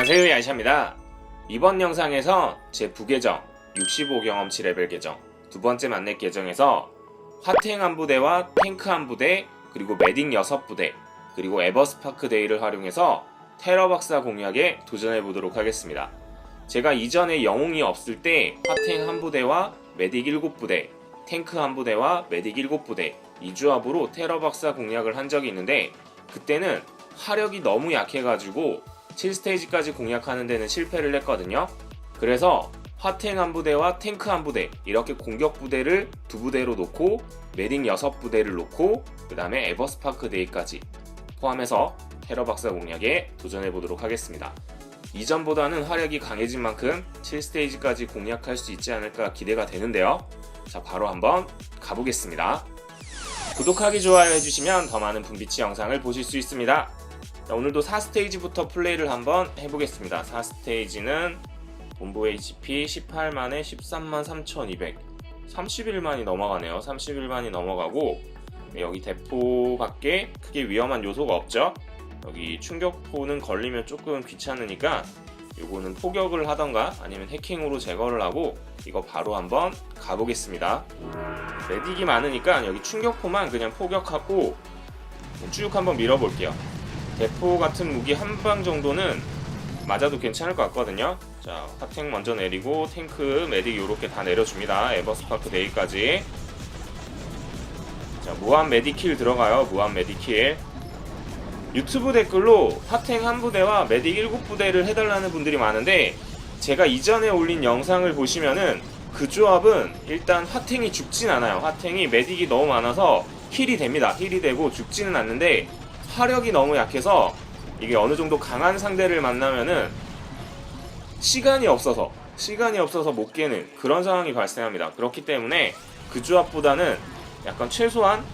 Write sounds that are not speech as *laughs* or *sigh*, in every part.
안녕하세요 야이샤입니다. 이번 영상에서 제 부계정 65 경험치 레벨 계정 두 번째 만렙 계정에서 화탱 한 부대와 탱크 한 부대 그리고 메딕 6부대 그리고 에버스파크 데이를 활용해서 테러 박사 공략에 도전해 보도록 하겠습니다. 제가 이전에 영웅이 없을 때 화탱 한 부대와 메딕 7부대 탱크 한 부대와 메딕 7부대 이 조합으로 테러 박사 공략을 한 적이 있는데 그때는 화력이 너무 약해가지고 7스테이지까지 공략하는 데는 실패를 했거든요. 그래서 화탱 한 부대와 탱크 한 부대 이렇게 공격 부대를 두 부대로 놓고 메딕 6부대를 놓고 그 다음에 에버스파크 데이까지 포함해서 테러 박사 공략에 도전해 보도록 하겠습니다. 이전보다는 화력이 강해진 만큼 7스테이지까지 공략할 수 있지 않을까 기대가 되는데요. 자, 바로 한번 가보겠습니다. 구독하기, 좋아요 해주시면 더 많은 분비치 영상을 보실 수 있습니다. 자, 오늘도 4스테이지부터 플레이를 한번 해보겠습니다. 4스테이지는 본부 HP 18만에 13만 3200 31만이 넘어가네요. 31만이 넘어가고 네, 여기 대포밖에 크게 위험한 요소가 없죠. 여기 충격포는 걸리면 조금 귀찮으니까 요거는 포격을 하던가 아니면 해킹으로 제거를 하고 이거 바로 한번 가보겠습니다. 메딕이 많으니까 여기 충격포만 그냥 포격하고 쭉 한번 밀어볼게요. 대포 같은 무기 한 방 정도는 맞아도 괜찮을 것 같거든요. 자, 화탱 먼저 내리고 탱크, 메딕 요렇게 다 내려줍니다. 에버스파크 데이까지. 자, 무한 메디킬 들어가요. 무한 메디킬. 유튜브 댓글로 화탱 한 부대와 메딕 일곱 부대를 해달라는 분들이 많은데 제가 이전에 올린 영상을 보시면은 그 조합은 일단 화탱이 죽진 않아요. 화탱이 메딕이 너무 많아서 힐이 됩니다. 힐이 되고 죽지는 않는데 화력이 너무 약해서 이게 어느 정도 강한 상대를 만나면은 시간이 없어서 시간이 없어서 못 깨는 그런 상황이 발생합니다. 그렇기 때문에 그 조합보다는 약간 최소한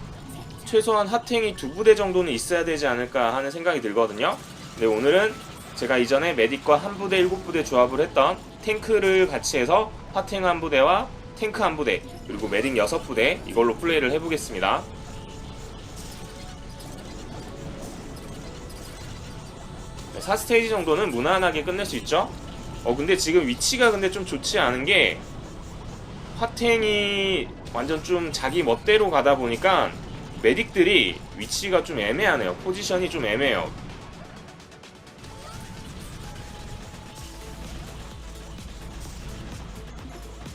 최소한 하탱이 두 부대 정도는 있어야 되지 않을까 하는 생각이 들거든요. 근데 오늘은 제가 이전에 메딕과 한 부대, 일곱 부대 조합을 했던 탱크를 같이 해서 하탱 한 부대와 탱크 한 부대 그리고 메딕 여섯 부대 이걸로 플레이를 해보겠습니다. 4스테이지 정도는 무난하게 끝낼 수 있죠. 어 근데 지금 위치가 근데 좀 좋지 않은 게 화탱이 완전 좀 자기 멋대로 가다 보니까 메딕들이 위치가 좀 애매하네요. 포지션이 좀 애매해요.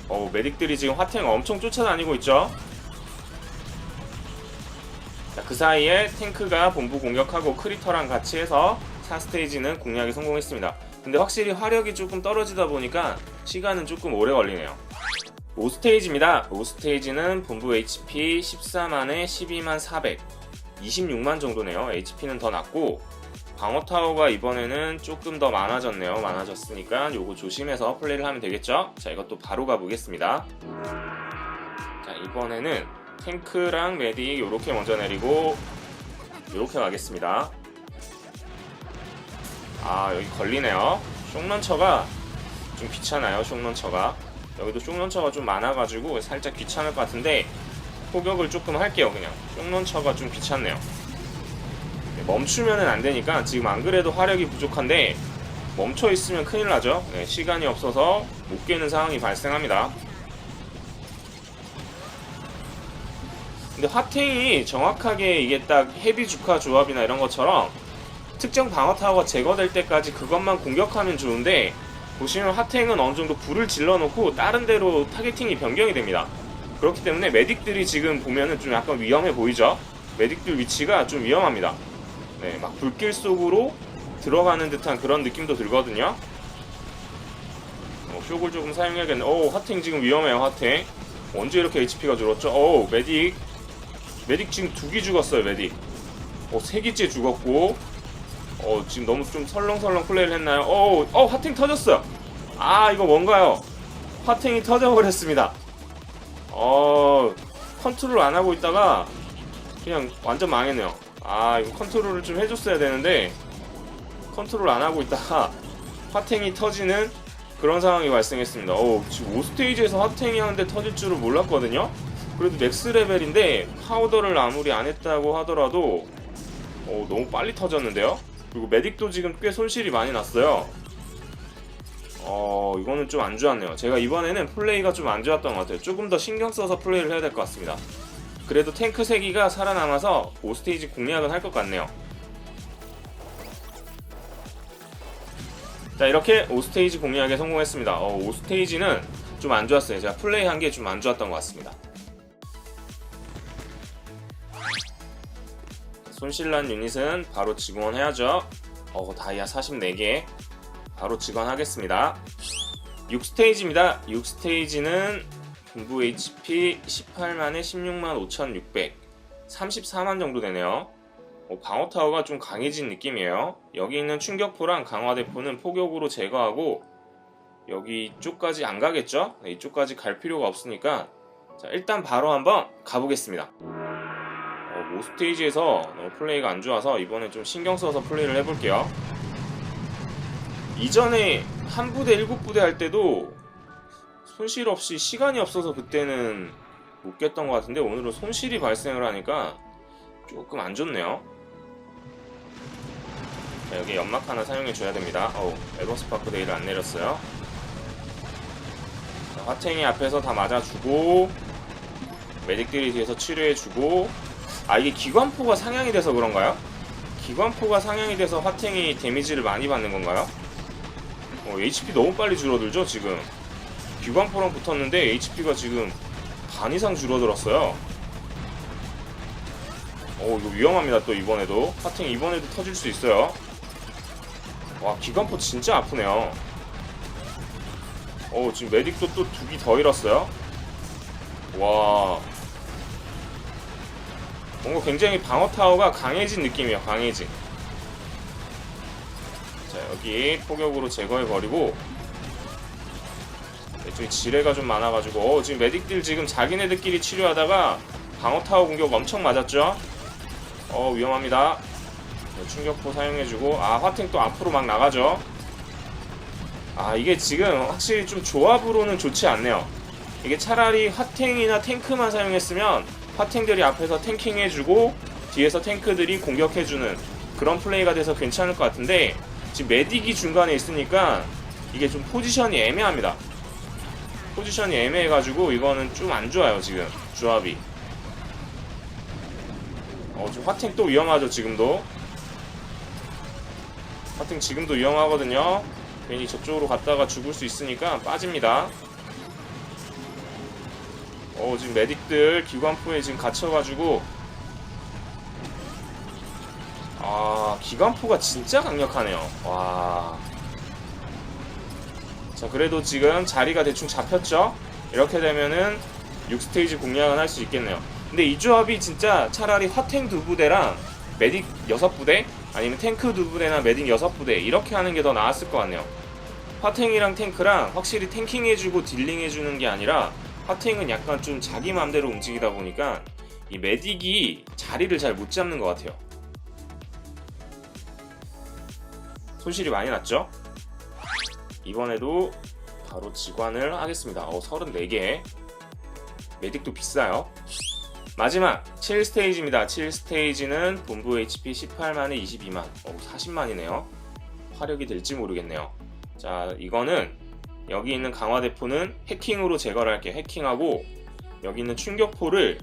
어 메딕들이 지금 화탱 엄청 쫓아다니고 있죠. 자, 그 사이에 탱크가 본부 공격하고 크리터랑 같이 해서 4스테이지는 공략에 성공했습니다. 근데 확실히 화력이 조금 떨어지다 보니까 시간은 조금 오래 걸리네요. 5스테이지입니다. 5스테이지는 본부 HP 14만에 12만 400 26만 정도네요. HP는 더 낮고 방어 타워가 이번에는 조금 더 많아졌네요. 많아졌으니까 요거 조심해서 플레이를 하면 되겠죠? 자, 이것도 바로 가보겠습니다. 자, 이번에는 탱크랑 메딕 요렇게 먼저 내리고 요렇게 가겠습니다. 아, 여기 걸리네요. 숑런처가 좀 귀찮아요. 숑런처가. 여기도 숑런처가 좀 많아가지고 살짝 귀찮을 것 같은데 포격을 조금 할게요 그냥 숑런처가 좀 귀찮네요 네, 멈추면은 안 되니까 지금 안 그래도 화력이 부족한데 멈춰 있으면 큰일 나죠 네, 시간이 없어서 못 깨는 상황이 발생합니다 근데 화탱이 정확하게 이게 딱 헤비 주카 조합이나 이런 것처럼 특정 방어 타워가 제거될 때까지 그것만 공격하면 좋은데 보시면 하탱은 어느 정도 불을 질러놓고 다른 데로 타겟팅이 변경이 됩니다. 그렇기 때문에 메딕들이 지금 보면은 좀 약간 위험해 보이죠? 메딕들 위치가 좀 위험합니다. 네, 막 불길 속으로 들어가는 듯한 그런 느낌도 들거든요. 어, 쇼을 조금 사용해야겠네. 오, 하탱 지금 위험해요, 하탱. 언제 이렇게 HP가 줄었죠? 오, 메딕. 메딕 지금 두개 죽었어요, 메딕. 어, 세 개째 죽었고. 어, 지금 너무 좀 설렁설렁 플레이를 했나요? 어, 어, 하탱 터졌어요. 아, 이거 뭔가요? 하탱이 터져버렸습니다. 어, 컨트롤 안 하고 있다가 그냥 완전 망했네요. 아, 이거 컨트롤을 좀 해줬어야 되는데 컨트롤 안 하고 있다가 화탱이 터지는 그런 상황이 발생했습니다. 어, 지금 5스테이지에서 화탱이 하는데 터질 줄은 몰랐거든요. 그래도 맥스 레벨인데 파우더를 아무리 안 했다고 하더라도 어, 너무 빨리 터졌는데요. 그리고 메딕도 지금 꽤 손실이 많이 났어요. 어 이거는 좀 안 좋았네요. 제가 이번에는 플레이가 좀 안 좋았던 것 같아요. 조금 더 신경 써서 플레이를 해야 될 것 같습니다. 그래도 탱크 세기가 살아남아서 5스테이지 공략은 할 것 같네요. 자 이렇게 5스테이지 공략에 성공했습니다. 어, 5스테이지는 좀 안 좋았어요. 제가 플레이한 게 좀 안 좋았던 것 같습니다. 손실난 유닛은 바로 직원해야죠. 어, 다이아 44개 바로 직원하겠습니다. 6스테이지입니다. 6스테이지는 분부 HP 18만에 16만 5,600 34만 정도 되네요. 어, 방어 타워가 좀 강해진 느낌이에요. 여기 있는 충격포랑 강화대포는 포격으로 제거하고 여기 이쪽까지 안 가겠죠? 네, 이쪽까지 갈 필요가 없으니까 자, 일단 바로 한번 가보겠습니다. 스테이지에서 너무 플레이가 안 좋아서 이번에 좀 신경 써서 플레이를 해볼게요. 이전에 한 부대 일곱 부대 할 때도 손실 없이 시간이 없어서 그때는 못 깼던 것 같은데 오늘은 손실이 발생을 하니까 조금 안 좋네요. 자, 여기 연막 하나 사용해 줘야 됩니다. 어우, 에버스파크 데이를 안 내렸어요. 자, 화탱이 앞에서 다 맞아주고 메딕들이 뒤에서 치료해주고 아 이게 기관포가 상향이 돼서 그런가요? 기관포가 상향이 돼서 화탱이 데미지를 많이 받는 건가요? 어, HP 너무 빨리 줄어들죠 지금. 기관포랑 붙었는데 HP가 지금 반 이상 줄어들었어요. 어 이거 위험합니다 또 이번에도. 화탱 이번에도 터질 수 있어요. 와 기관포 진짜 아프네요. 어 지금 메딕도 또 두 기 더 잃었어요. 와 뭔가 굉장히 방어 타워가 강해진 느낌이에요. 강해진. 자 여기 포격으로 제거해 버리고 이쪽에 지뢰가 좀 많아가지고 어, 지금 메딕들 지금 자기네들끼리 치료하다가 방어 타워 공격 엄청 맞았죠? 어 위험합니다. 네, 충격포 사용해주고 아 화탱 또 앞으로 막 나가죠. 아 이게 지금 확실히 좀 조합으로는 좋지 않네요. 이게 차라리 화탱이나 탱크만 사용했으면 화탱들이 앞에서 탱킹해주고 뒤에서 탱크들이 공격해주는 그런 플레이가 돼서 괜찮을 것 같은데 지금 메딕이 중간에 있으니까 이게 좀 포지션이 애매합니다. 포지션이 애매해가지고 이거는 좀 안 좋아요 지금 조합이. 어 지금 화탱 또 위험하죠 지금도. 화탱 지금도 위험하거든요. 괜히 저쪽으로 갔다가 죽을 수 있으니까 빠집니다. 어 지금 메딕 들 기관포에 지금 갇혀가지고. 아 기관포가 진짜 강력하네요. 와. 자 그래도 지금 자리가 대충 잡혔죠? 이렇게 되면은 6스테이지 공략은 할 수 있겠네요. 근데 이 조합이 진짜 차라리 화탱 두 부대랑 메딕 6부대? 아니면 탱크 두 부대나 메딕 6부대? 이렇게 하는 게 더 나았을 것 같네요. 화탱이랑 탱크랑 확실히 탱킹해주고 딜링해주는 게 아니라 하탱은 약간 좀 자기 마음대로 움직이다 보니까 이 메딕이 자리를 잘 못 잡는 것 같아요. 손실이 많이 났죠? 이번에도 바로 직관을 하겠습니다. 어, 34개. 메딕도 비싸요. 마지막 7스테이지입니다. 7스테이지는 본부 HP 18만에 22만. 어, 40만이네요. 화력이 될지 모르겠네요. 자, 이거는 여기 있는 강화대포는 해킹으로 제거를 할게요. 해킹하고 여기 있는 충격포를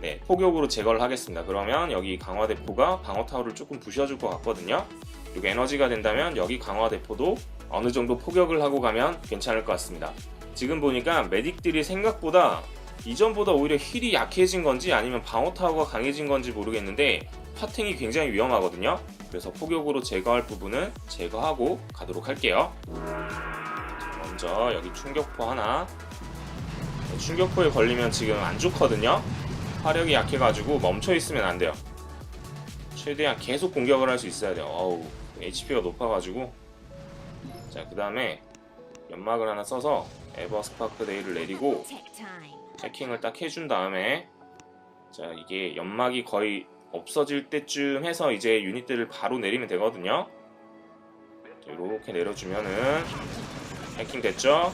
네, 포격으로 제거를 하겠습니다. 그러면 여기 강화대포가 방어 타워를 조금 부셔줄 것 같거든요. 그리고 에너지가 된다면 여기 강화대포도 어느 정도 포격을 하고 가면 괜찮을 것 같습니다. 지금 보니까 메딕들이 생각보다 이전보다 오히려 힐이 약해진 건지 아니면 방어 타워가 강해진 건지 모르겠는데 파탱이 굉장히 위험하거든요. 그래서 포격으로 제거할 부분은 제거하고 가도록 할게요. 먼저 여기 충격포 하나. 네, 충격포에 걸리면 지금 안 좋거든요. 화력이 약해가지고 멈춰 있으면 안 돼요. 최대한 계속 공격을 할 수 있어야 돼요. 어우 HP가 높아가지고. 자 그 다음에 연막을 하나 써서 에버 스파크 데이를 내리고 해킹을 딱 해준 다음에 자 이게 연막이 거의 없어질 때쯤 해서 이제 유닛들을 바로 내리면 되거든요. 이렇게 내려주면은 해킹 됐죠?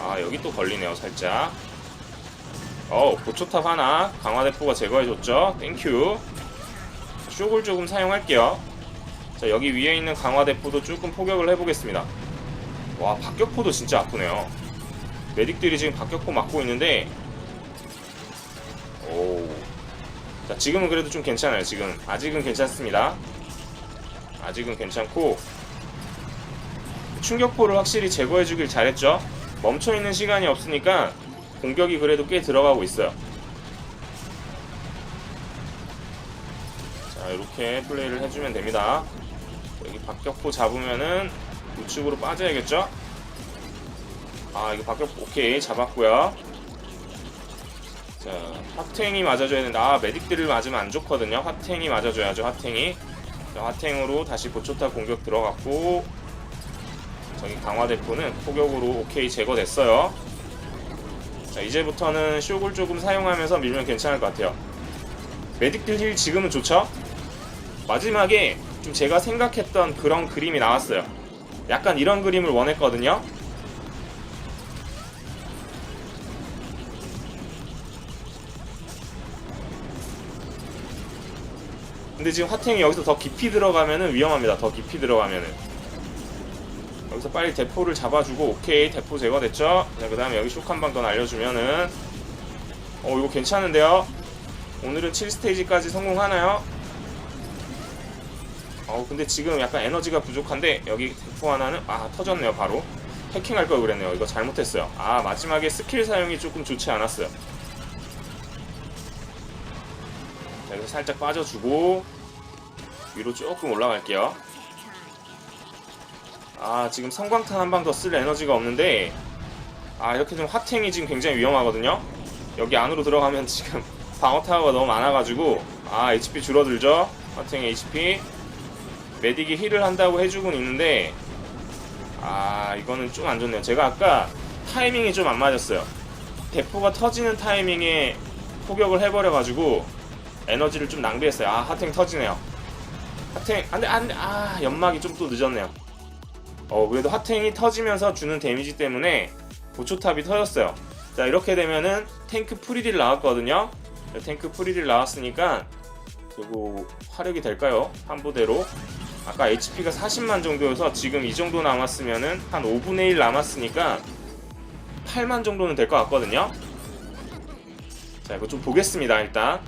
아 여기 또 걸리네요 살짝. 어 보초탑 하나. 강화대포가 제거해줬죠? 땡큐. 쇼을 조금 사용할게요. 자 여기 위에 있는 강화대포도 조금 포격을 해보겠습니다. 와 박격포도 진짜 아프네요. 메딕들이 지금 박격포 맞고 있는데. 오. 자 지금은 그래도 좀 괜찮아요 지금. 아직은 괜찮습니다. 아직은 괜찮고 충격포를 확실히 제거해주길 잘했죠. 멈춰있는 시간이 없으니까 공격이 그래도 꽤 들어가고 있어요. 자 이렇게 플레이를 해주면 됩니다. 여기 박격포 잡으면은 우측으로 빠져야겠죠? 아 이거 박격포 오케이 잡았고요. 자 화탱이 맞아줘야 된다 아 메딕들을 맞으면 안 좋거든요. 화탱이 맞아줘야죠 화탱이. 자, 화탱으로 다시 보초타 공격 들어갔고 저기 강화대포는 포격으로 오케이 제거됐어요. 자 이제부터는 쇼굴 조금 사용하면서 밀면 괜찮을 것 같아요. 메딕들 힐 지금은 좋죠? 마지막에 좀 제가 생각했던 그런 그림이 나왔어요. 약간 이런 그림을 원했거든요. 근데 지금 화탱이 여기서 더 깊이 들어가면은 위험합니다. 더 깊이 들어가면은 여기서 빨리 대포를 잡아주고 오케이 대포 제거됐죠? 자그 다음에 여기 쇼한방 더 날려주면은. 어 이거 괜찮은데요? 오늘은 7스테이지까지 성공하나요? 어 근데 지금 약간 에너지가 부족한데 여기 대포 하나는 아 터졌네요 바로. 해킹할 걸 그랬네요. 이거 잘못했어요. 아 마지막에 스킬 사용이 조금 좋지 않았어요. 자 여기서 살짝 빠져주고 위로 조금 올라갈게요 아 지금 성광탄 한 방 더 쓸 에너지가 없는데 아 이렇게 좀 화탱이 지금 굉장히 위험하거든요? 여기 안으로 들어가면 *laughs* 지금 방어 타워가 너무 많아가지고 아 HP 줄어들죠? 화탱의 HP 메딕이 힐을 한다고 해주곤 있는데 아 이거는 좀 안 좋네요. 제가 아까 타이밍이 좀 안 맞았어요. 대포가 터지는 타이밍에 포격을 해버려가지고 에너지를 좀 낭비했어요. 아 하탱 터지네요. 하탱 안돼 안돼. 아 연막이 좀 또 늦었네요 어 그래도 하탱이 터지면서 주는 데미지 때문에 보초탑이 터졌어요. 자 이렇게 되면은 탱크 프리딜 나왔거든요. 자, 탱크 프리딜 나왔으니까 그리고 화력이 될까요? 한 부대로. 아까 HP가 40만 정도여서 지금 이 정도 남았으면은 한 5분의 1 남았으니까 8만 정도는 될 것 같거든요. 자 이거 좀 보겠습니다 일단.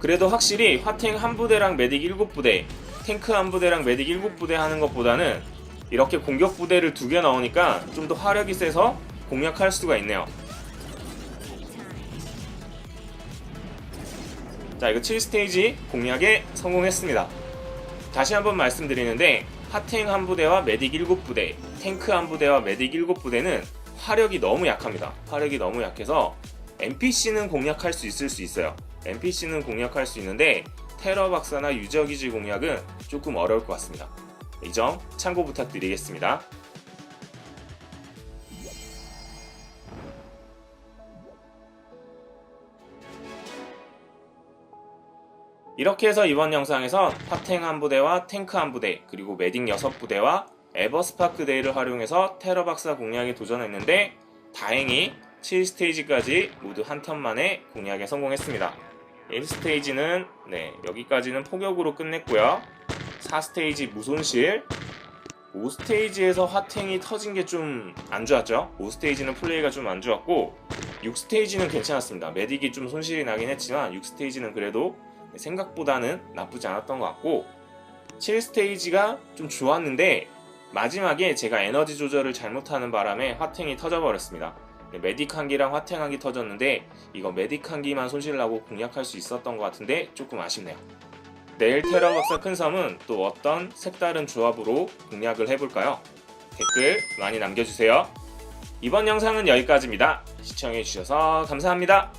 그래도 확실히 화탱 한 부대랑 메딕 7부대 탱크 한 부대랑 메딕 7부대 하는 것보다는 이렇게 공격 부대를 두 개 넣으니까 좀 더 화력이 세서 공략할 수가 있네요. 자 이거 7스테이지 공략에 성공했습니다. 다시 한번 말씀드리는데 하탱 한 부대와 메딕 7부대 탱크 한 부대와 메딕 7부대는 화력이 너무 약합니다. 화력이 너무 약해서 NPC는 공략할 수 있을 수 있어요. NPC는 공략할 수 있는데 테러 박사나 유저기지 공략은 조금 어려울 것 같습니다 이 점 참고 부탁드리겠습니다. 이렇게 해서 이번 영상에서 파탱 한 부대와 탱크 한 부대 그리고 메딕 6부대와 에버스파크 데이를 활용해서 테러 박사 공략에 도전했는데 다행히 7스테이지까지 모두 한 턴 만에 공략에 성공했습니다. 1스테이지는 네 여기까지는 포격으로 끝냈고요 4스테이지 무손실. 5스테이지에서 화탱이 터진 게 좀 안 좋았죠? 5스테이지는 플레이가 좀 안 좋았고 6스테이지는 괜찮았습니다. 메딕이 좀 손실이 나긴 했지만 6스테이지는 그래도 생각보다는 나쁘지 않았던 것 같고 7스테이지가 좀 좋았는데 마지막에 제가 에너지 조절을 잘못하는 바람에 화탱이 터져버렸습니다. 메딕 한기랑 화탱 한기 터졌는데 이거 메딕 한기만 손실나고 공략할 수 있었던 것 같은데 조금 아쉽네요 내일 테러 박사 큰 섬은 또 어떤 색다른 조합으로 공략을 해볼까요? 댓글 많이 남겨주세요. 이번 영상은 여기까지입니다. 시청해주셔서 감사합니다